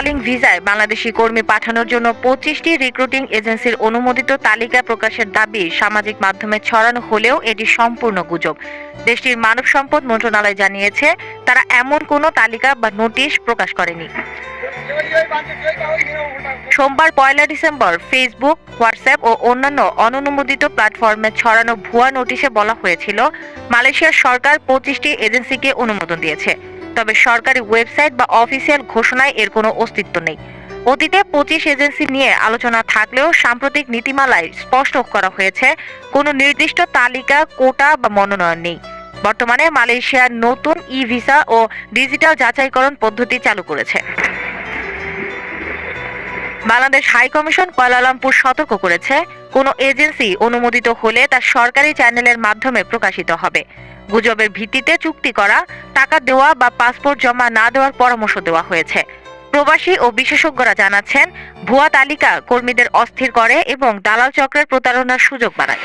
Calling ভিসায় বাংলাদেশি কর্মী পাঠানোর জন্য পঁচিশটি রিক্রুটিং এজেন্সির অনুমোদিত তালিকা প্রকাশের দাবি সামাজিক মাধ্যমে ছড়ানো হলেও এটি সম্পূর্ণ গুজব। দেশটির মানব সম্পদ মন্ত্রণালয় জানিয়েছে, তারা এমন কোনো তালিকা বা নোটিশ প্রকাশ করেনি। সোমবার পয়লা ডিসেম্বর ফেসবুক, হোয়াটসঅ্যাপ ও অন্যান্য অননুমোদিত প্ল্যাটফর্মে ছড়ানো ভুয়া নোটিশে বলা হয়েছিল, মালয়েশিয়ার সরকার পঁচিশটি এজেন্সিকে অনুমোদন দিয়েছে। তবে সরকারি ওয়েবসাইট বা অফিসিয়াল ঘোষণায় এর কোনো অস্তিত্ব নেই। অতীতে পঁচিশ এজেন্সি নিয়ে আলোচনা থাকলেও সাম্প্রতিক নীতিমালায় স্পষ্ট করা হয়েছে, কোনো নির্দিষ্ট তালিকা, কোটা বা মনোনয়ন নেই। বর্তমানে মালয়েশিয়ার নতুন ই ভিসা ও ডিজিটাল যাচাইকরণ পদ্ধতি চালু করেছে। বাংলাদেশ হাই কমিশন কুয়ালালামপুর সতর্ক করেছে, কোনো এজেন্সি অনুমোদিত হলে তা সরকারি চ্যানেলের মাধ্যমে প্রকাশিত হবে। গুজবের ভিত্তিতে চুক্তি করা, টাকা দেওয়া বা পাসপোর্ট জমা না দেওয়ার পরামর্শ দেওয়া হয়েছে। প্রবাসী ও বিশেষজ্ঞরা জানাচ্ছেন, ভুয়া তালিকা কর্মীদের অস্থির করে এবং দালাল চক্রের প্রতারণার সুযোগ বাড়ায়।